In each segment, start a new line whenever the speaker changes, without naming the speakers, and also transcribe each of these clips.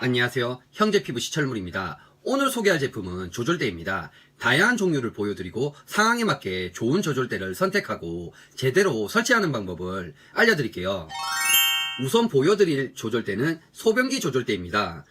안녕하세요. 형제피부 시철물입니다. 오늘 소개할 제품은 조절대입니다. 다양한 종류를 보여드리고 상황에 맞게 좋은 조절대를 선택하고 제대로 설치하는 방법을 알려드릴게요. 우선 보여드릴 조절대는 소변기 조절대입니다.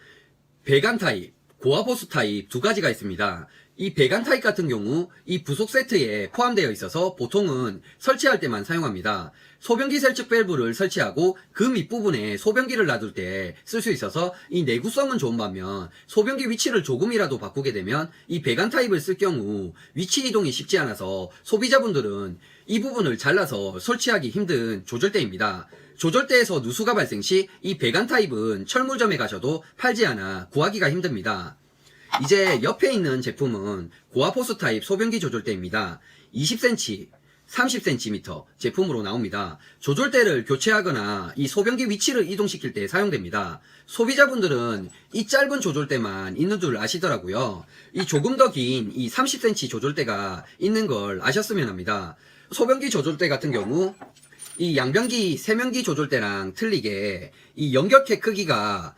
배관 타입, 고압호스 타입 두 가지가 있습니다. 이 배관 타입 같은 경우 이 부속 세트에 포함되어 있어서 보통은 설치할 때만 사용합니다. 소변기 설치 밸브를 설치하고 그 밑부분에 소변기를 놔둘 때 쓸 수 있어서 이 내구성은 좋은 반면 소변기 위치를 조금이라도 바꾸게 되면 이 배관 타입을 쓸 경우 위치 이동이 쉽지 않아서 소비자분들은 이 부분을 잘라서 설치하기 힘든 조절대입니다. 조절대에서 누수가 발생 시 이 배관 타입은 철물점에 가셔도 팔지 않아 구하기가 힘듭니다. 이제 옆에 있는 제품은 고압호스 타입 소변기 조절대입니다. 20cm, 30cm 제품으로 나옵니다. 조절대를 교체하거나 이 소변기 위치를 이동시킬 때 사용됩니다. 소비자분들은 이 짧은 조절대만 있는 줄 아시더라고요. 이 조금 더 긴 이 30cm 조절대가 있는 걸 아셨으면 합니다. 소변기 조절대 같은 경우 이 양변기 세면기 조절대랑 틀리게 이 연결캐 크기가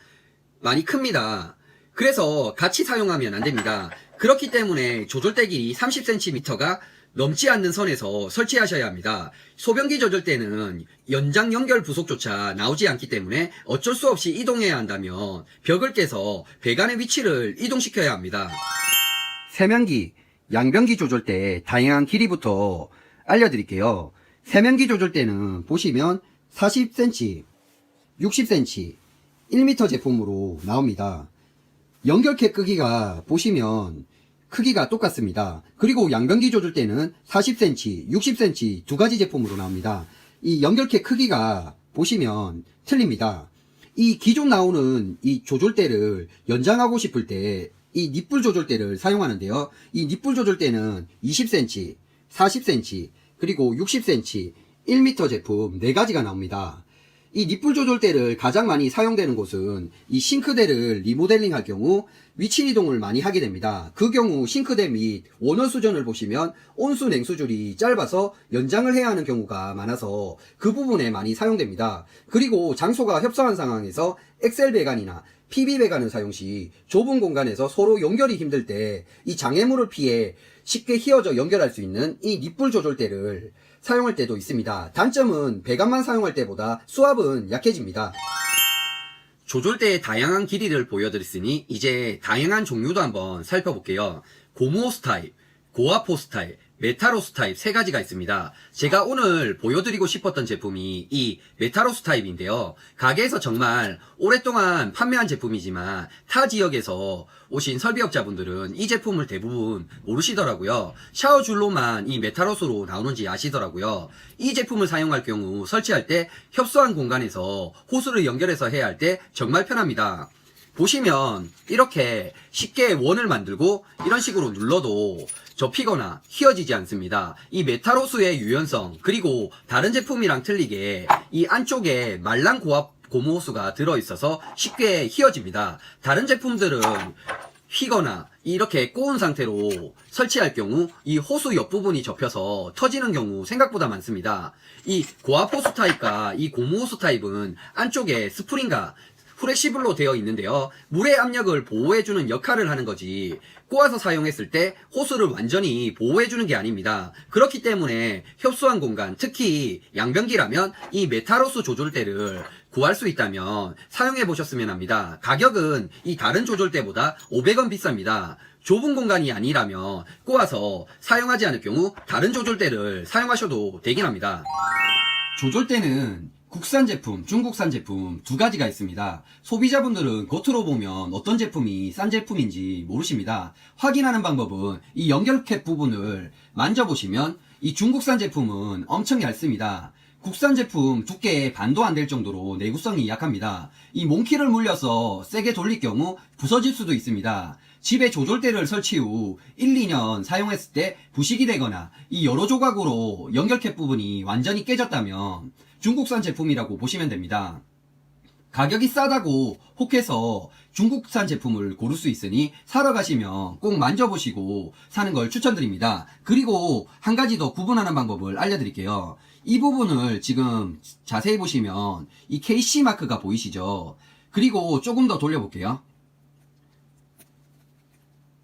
많이 큽니다. 그래서 같이 사용하면 안 됩니다. 그렇기 때문에 조절대 길이 30cm가 넘지 않는 선에서 설치하셔야 합니다. 소변기 조절대는 연장 연결 부속조차 나오지 않기 때문에 어쩔 수 없이 이동해야 한다면 벽을 깨서 배관의 위치를 이동시켜야 합니다. 세면기, 양변기 조절대 다양한 길이부터 알려드릴게요. 세면기 조절대는 보시면 40cm, 60cm, 1m 제품으로 나옵니다. 연결캐 크기가 보시면 크기가 똑같습니다. 그리고 양변기 조절대는 40cm, 60cm 두 가지 제품으로 나옵니다. 이 연결캐 크기가 보시면 틀립니다. 이 기존 나오는 이 조절대를 연장하고 싶을 때이 닛불 조절대를 사용하는데요. 이 닛불 조절대는 20cm, 40cm, 그리고 60cm, 1m 제품 4가지가 나옵니다. 이 닛불 조절대를 가장 많이 사용되는 곳은 이 싱크대를 리모델링 할 경우 위치 이동을 많이 하게 됩니다. 그 경우 싱크대 및 원원 수전을 보시면 온수 냉수줄이 짧아서 연장을 해야 하는 경우가 많아서 그 부분에 많이 사용됩니다. 그리고 장소가 협소한 상황에서 엑셀 배관이나 PB 배관을 사용 시 좁은 공간에서 서로 연결이 힘들 때 이 장애물을 피해 쉽게 휘어져 연결할 수 있는 이 닛불 조절대를 사용할 때도 있습니다. 단점은 배관만 사용할 때보다 수압은 약해집니다. 조절대의 다양한 길이를 보여드렸으니 이제 다양한 종류도 한번 살펴볼게요. 고무 호스 타입, 고압 호스 타입, 메타로스 타입 세 가지가 있습니다. 제가 오늘 보여드리고 싶었던 제품이 이 메타로스 타입인데요. 가게에서 정말 오랫동안 판매한 제품이지만 타 지역에서 오신 설비업자분들은 이 제품을 대부분 모르시더라고요. 샤워 줄로만 이 메타로스로 나오는지 아시더라고요. 이 제품을 사용할 경우 설치할 때 협소한 공간에서 호스를 연결해서 해야 할 때 정말 편합니다. 보시면 이렇게 쉽게 원을 만들고 이런 식으로 눌러도 접히거나 휘어지지 않습니다. 이 메탈호스의 유연성 그리고 다른 제품이랑 틀리게 이 안쪽에 말랑 고압 고무호스가 들어있어서 쉽게 휘어집니다. 다른 제품들은 휘거나 이렇게 꼬은 상태로 설치할 경우 이 호수 옆부분이 접혀서 터지는 경우 생각보다 많습니다. 이 고압 호수 타입과 이 고무 호수 타입은 안쪽에 스프링과 프레시블로 되어 있는데요. 물의 압력을 보호해주는 역할을 하는 거지. 꼬아서 사용했을 때 호스를 완전히 보호해주는 게 아닙니다. 그렇기 때문에 협소한 공간, 특히 양변기라면 이 메탈호스 조절대를 구할 수 있다면 사용해 보셨으면 합니다. 가격은 이 다른 조절대보다 500원 비쌉니다. 좁은 공간이 아니라면 꼬아서 사용하지 않을 경우 다른 조절대를 사용하셔도 되긴 합니다. 조절대는 국산 제품, 중국산 제품 두 가지가 있습니다. 소비자분들은 겉으로 보면 어떤 제품이 싼 제품인지 모르십니다. 확인하는 방법은 이 연결캡 부분을 만져보시면 이 중국산 제품은 엄청 얇습니다. 국산 제품 두께의 반도 안 될 정도로 내구성이 약합니다. 이 몽키를 물려서 세게 돌릴 경우 부서질 수도 있습니다. 집에 조절대를 설치 후 1, 2년 사용했을 때 부식이 되거나 이 여러 조각으로 연결캡 부분이 완전히 깨졌다면 중국산 제품이라고 보시면 됩니다. 가격이 싸다고 혹해서 중국산 제품을 고를 수 있으니 사러 가시면 꼭 만져보시고 사는 걸 추천드립니다. 그리고 한 가지 더 구분하는 방법을 알려드릴게요. 이 부분을 지금 자세히 보시면 이 KC 마크가 보이시죠? 그리고 조금 더 돌려볼게요.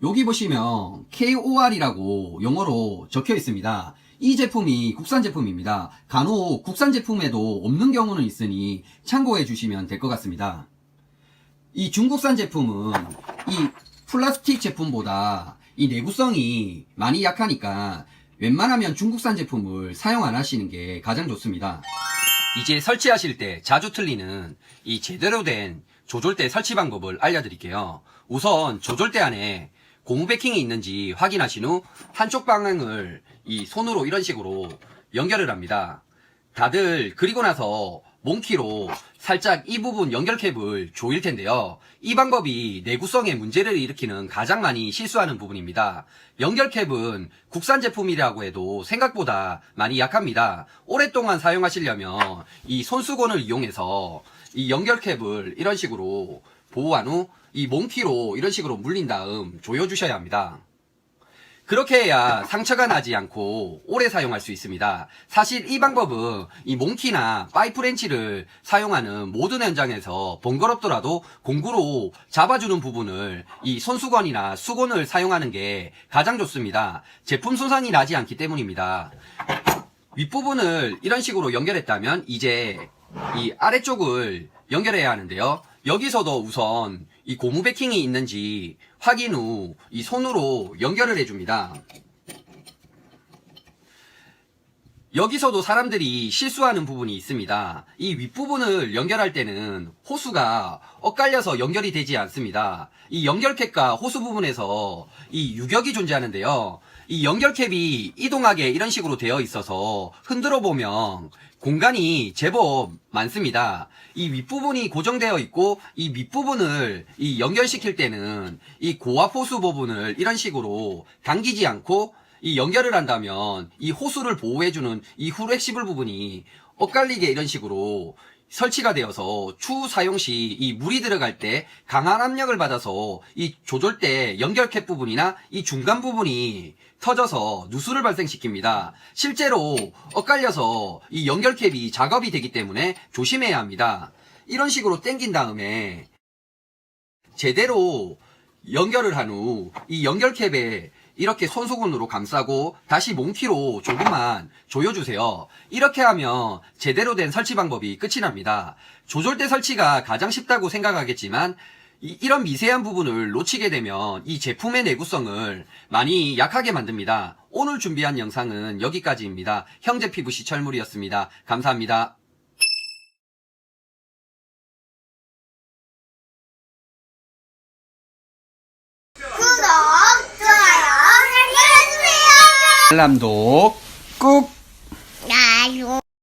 여기 보시면 KOR이라고 영어로 적혀 있습니다. 이 제품이 국산 제품입니다. 간혹 국산 제품에도 없는 경우는 있으니 참고해 주시면 될 것 같습니다. 이 중국산 제품은 이 플라스틱 제품보다 이 내구성이 많이 약하니까 웬만하면 중국산 제품을 사용 안 하시는 게 가장 좋습니다. 이제 설치하실 때 자주 틀리는 이 제대로 된 조절대 설치 방법을 알려드릴게요. 우선 조절대 안에 고무 베킹이 있는지 확인하신 후 한쪽 방향을 이 손으로 이런 식으로 연결을 합니다. 다들 그리고 나서 몽키로 살짝 이 부분 연결 캡을 조일 텐데요. 이 방법이 내구성에 문제를 일으키는 가장 많이 실수하는 부분입니다. 연결 캡은 국산 제품이라고 해도 생각보다 많이 약합니다. 오랫동안 사용하시려면 이 손수건을 이용해서 이 연결 캡을 이런 식으로 보호한 후 이 몽키로 이런 식으로 물린 다음 조여주셔야 합니다. 그렇게 해야 상처가 나지 않고 오래 사용할 수 있습니다. 사실 이 방법은 이 몽키나 파이프렌치를 사용하는 모든 현장에서 번거롭더라도 공구로 잡아주는 부분을 이 손수건이나 수건을 사용하는 게 가장 좋습니다. 제품 손상이 나지 않기 때문입니다. 윗부분을 이런 식으로 연결했다면 이제 이 아래쪽을 연결해야 하는데요. 여기서도 우선 이 고무 베킹이 있는지 확인 후 이 손으로 연결을 해줍니다. 여기서도 사람들이 실수하는 부분이 있습니다. 이 윗부분을 연결할 때는 호수가 엇갈려서 연결이 되지 않습니다. 이 연결캡과 호수 부분에서 이 유격이 존재하는데요. 이 연결캡이 이동하게 이런 식으로 되어 있어서 흔들어 보면 공간이 제법 많습니다. 이 윗부분이 고정되어 있고 이 밑부분을 이 연결시킬 때는 이 고압 호수 부분을 이런 식으로 당기지 않고 이 연결을 한다면 이 호수를 보호해주는 이 후렉시블 부분이 엇갈리게 이런 식으로 설치가 되어서 추후 사용 시 이 물이 들어갈 때 강한 압력을 받아서 이 조절대 연결캡 부분이나 이 중간 부분이 터져서 누수를 발생시킵니다. 실제로 엇갈려서 이 연결캡이 작업이 되기 때문에 조심해야 합니다. 이런 식으로 당긴 다음에 제대로 연결을 한 후 이 연결캡에 이렇게 손수건으로 감싸고 다시 몽키로 조금만 조여주세요. 이렇게 하면 제대로 된 설치 방법이 끝이 납니다. 조절대 설치가 가장 쉽다고 생각하겠지만 이, 런 미세한 부분을 놓치게 되면 이 제품의 내구성을 많이 약하게 만듭니다. 오늘 준비한 영상은 여기까지입니다. 형제 피부 시 철물이었습니다. 감사합니다. 알람도 꾹